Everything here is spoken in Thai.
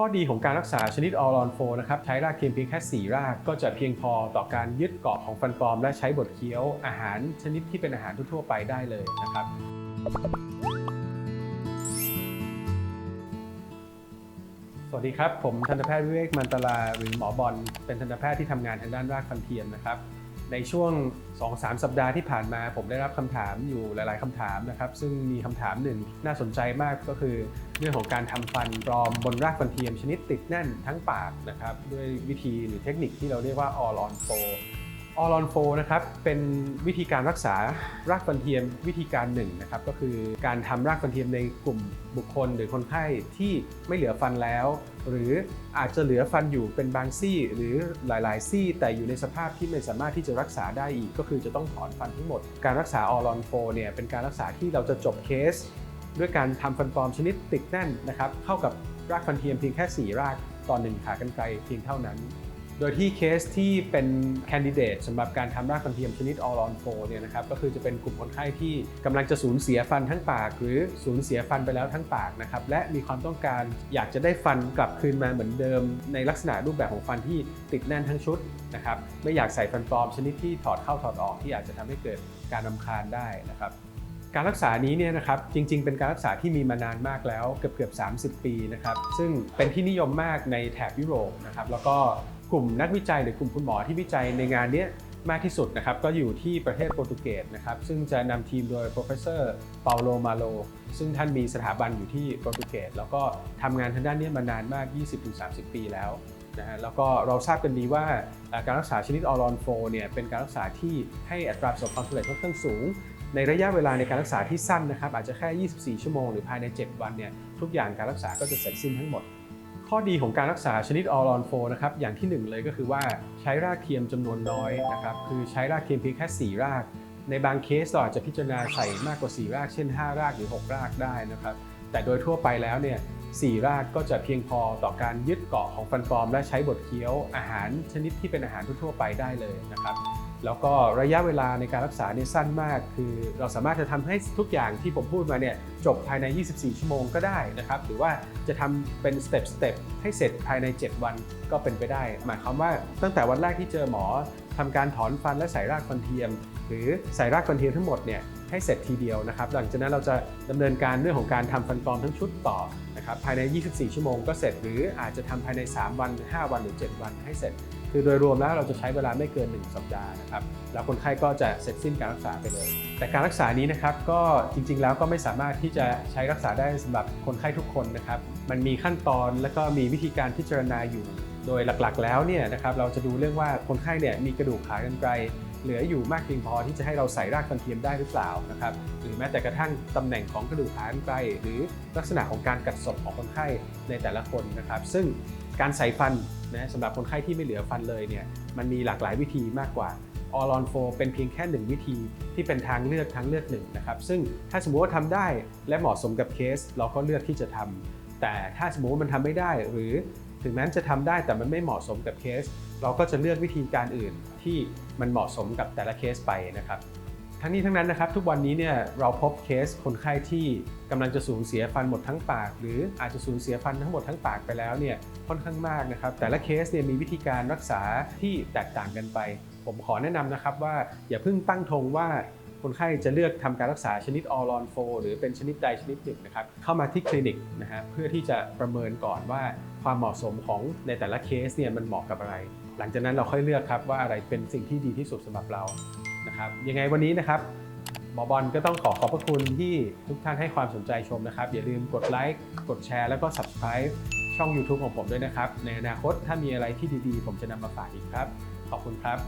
ข้อดีของการรักษาชนิดออรอนโฟนะครับใช้รากเทียมเพียงแค่ 4 รากก็จะเพียงพอต่อการยึดเกาะของฟันปลอม และใช้บดเคี้ยวอาหารชนิดที่เป็นอาหารทั่วไปได้เลยนะครับ สวัสดีครับ ผมทันตแพทย์วิเวกมันตลาหรือหมอบอลเป็นทันตแพทย์ที่ทำงานทางด้านรากฟันเทียมนะครับ ในช่วง 2-3 สัปดาห์ที่ผ่านมา ผมได้รับคำถามอยู่หลาย ๆคำถามนะครับ ซึ่งมีคำถามหนึ่งน่าสนใจมากก็คือ เรื่องของการทำฟันปลอมบนรากฟันเทียมชนิดติดแน่นทั้งปากนะครับด้วยวิธีหรือเทคนิคที่เราเรียกว่า all on f o ออลอนโฟนะครับเป็นวิธีการรักษารากฟันเทียมวิธีการหนึ่งนะครับก็คือการทำรากฟันเทียมในกลุ่มบุคคลหรือคนไข้ที่ไม่เหลือฟันแล้ว หรืออาจจะเหลือฟันอยู่เป็นบางซี่ หรือหลาย ๆ ซี่ แต่อยู่ในสภาพที่ไม่สามารถที่จะรักษาได้อีก ก็คือจะต้องถอนฟันทั้งหมด การรักษาออลอนโฟเนี่ยเป็นการรักษาที่เราจะจบเคส ด้วยการทำฟันปลอมชนิดติดแน่นนะครับเข้ากับรากฟันเทียมเพียงแค่ 4 รากต่อหนึ่งขากรรไกรเพียงเท่านั้น โดยที่เคสที่เป็นแคนดิเดตสำหรับการทำรากฟันเทียมชนิดออลอนโฟเนี่ยนะครับก็คือจะเป็นกลุ่มคนไข้ที่กำลังจะสูญเสียฟันทั้งปาก หรือสูญเสียฟันไปแล้วทั้งปากนะครับและมีความต้องการอยากจะได้ฟันกลับคืนมาเหมือนเดิม ในลักษณะรูปแบบของฟันที่ติดแน่นทั้งชุดนะครับไม่อยากใส่ฟันปลอมชนิดที่ถอดเข้าถอดออกที่อาจจะทำให้เกิดการรำคาญได้นะครับ การรักษานี้เนี่ยนะครับจริง ๆ เป็นการรักษาที่มีมานานมากแล้วเกือบเกือบ30 ปีนะครับซึ่งเป็นที่นิยมมากในแถบยุโรปนะครับแล้วก็กลุ่มนักวิจัยหรือกลุ่มคุณหมอที่วิจัยในงานนี้มากที่สุดนะครับก็อยู่ที่ประเทศโปรตุเกสนะครับซึ่งจะนำทีมโดย professor Paulo Malo ซึ่งท่านมีสถาบันอยู่ที่โปรตุเกสแล้วก็ทำงานทางด้านนี้มานานมาก 20-30 ปีแล้วนะฮะแล้วก็เราทราบกันดีว่าการรักษาชนิดออรอนโฟเนี่ยเป็นการรักษาที่ให้อัตราประสบความสำเร็จค่อนข้างสูง ในระยะเวลาในการรักษาที่สั้นนะครับอาจจะแค่ 24 ชั่วโมงหรือภายใน 7 วันเนี่ยทุกอย่างการรักษาก็จะเสร็จสิ้นทั้งหมด ข้อดีของการรักษาชนิดออรอนโฟนะครับอย่างที่หนึ่งเลยก็คือว่าใช้รากเทียมจำนวนน้อยนะครับคือใช้รากเทียมเพียงแค่ 4 ราก ในบางเคสเราอาจจะพิจารณาใส่มากกว่า 4 ราก เช่น 5 รากหรือ 6 รากได้นะครับแต่โดยทั่วไปแล้วเนี่ยสี่รากก็จะเพียงพอต่อการยึดเกาะของฟันปลอม และใช้บดเคี้ยวอาหารชนิดที่เป็นอาหารทั่วไปได้เลยนะครับ แล้วก็ระยะเวลาในการรักษาเนี่ยสั้นมาก คือเราสามารถจะทำให้ทุกอย่างที่ผมพูดมาเนี่ยจบภายใน 24 ชั่วโมงก็ได้นะครับหรือว่าจะทำเป็นสเต็ปสเต็ปให้เสร็จภายใน 7 วันก็เป็นไปได้ หมายความว่าตั้งแต่วันแรกที่เจอหมอทำการถอนฟันและใส่รากฟันเทียม หรือใส่รากฟันเทียมทั้งหมดเนี่ยให้เสร็จทีเดียวนะครับหลังจากนั้นเราจะดำเนินการเรื่องของการทำฟันปลอมทั้งชุดต่อนะครับภายใน 24 ชั่วโมงก็เสร็จ หรืออาจจะทำภายใน 3 วัน 5 วันหรือ 7 วันให้เสร็จ คือโดยรวมแล้วเราจะใช้เวลาไม่เกิน 1 สัปดาห์นะครับ แล้วคนไข้ก็จะเสร็จสิ้นการรักษาไปเลย แต่การรักษานี้นะครับก็จริงๆ แล้วก็ไม่สามารถที่จะใช้รักษาได้สำหรับคนไข้ทุกคนนะครับ มันมีขั้นตอนและก็มีวิธีการพิจารณาอยู่ โดยหลักๆ แล้วเนี่ยนะครับเราจะดูเรื่องว่าคนไข้เนี่ยมีกระดูกขากรรไกรเหลืออยู่มากเพียงพอที่จะให้เราใส่รากฟันเทียมได้หรือเปล่านะครับหรือแม้แต่กระทั่งตำแหน่งของกระดูกขากรรไกรหรือลักษณะของการกัดศพของคนไข้ในแต่ละคนนะครับ ซึ่ง การใส่ฟันนะสำหรับคนไข้ที่ไม่เหลือฟันเลยเนี่ยมันมีหลากหลายวิธีมากกว่าออลอนโฟเป็นเพียงแค่หนึ่งวิธีที่เป็นทางเลือกทางเลือกหนึ่งนะครับซึ่งถ้าสมมติว่าทำได้และเหมาะสมกับเคส เราก็เลือกที่จะทำแต่ถ้าสมมติว่ามันทำไม่ได้ หรือถึงแม้จะทำได้แต่มันไม่เหมาะสมกับเคส เราก็จะเลือกวิธีการอื่นที่มันเหมาะสมกับแต่ละเคสไปนะครับ ทั้งนี้ทั้งนั้นนะครับทุกวันนี้เนี่ยเราพบเคสคนไข้ที่กำลังจะสูญเสียฟันหมดทั้งปาก หรืออาจจะสูญเสียฟันทั้งหมดทั้งปากไปแล้วเนี่ยค่อนข้างมากนะครับ แต่ละเคสเนี่ยมีวิธีการรักษาที่แตกต่างกันไป ผมขอแนะนำนะครับว่าอย่าเพิ่งตั้งธงว่าคนไข้จะเลือกทำการรักษาชนิดออลอนโฟหรือเป็นชนิดใดชนิดหนึ่งนะครับเข้ามาที่คลินิกนะฮะเพื่อที่จะประเมินก่อนว่าความเหมาะสมของในแต่ละเคสเนี่ยมันเหมาะกับอะไร หลังจากนั้นเราค่อยเลือกครับว่าอะไรเป็นสิ่งที่ดีที่สุดสำหรับเรา นะครับยังไงวันนี้นะครับหมอบอลก็ต้องขอขอบพระคุณที่ทุกท่านให้ความสนใจชมนะครับ อย่าลืมกดไลค์กดแชร์แล้วก็ subscribe ช่อง YouTube ของผมด้วยนะครับ ในอนาคตถ้ามีอะไรที่ดีๆ ผมจะนำมาฝากอีกครับ ขอบคุณครับ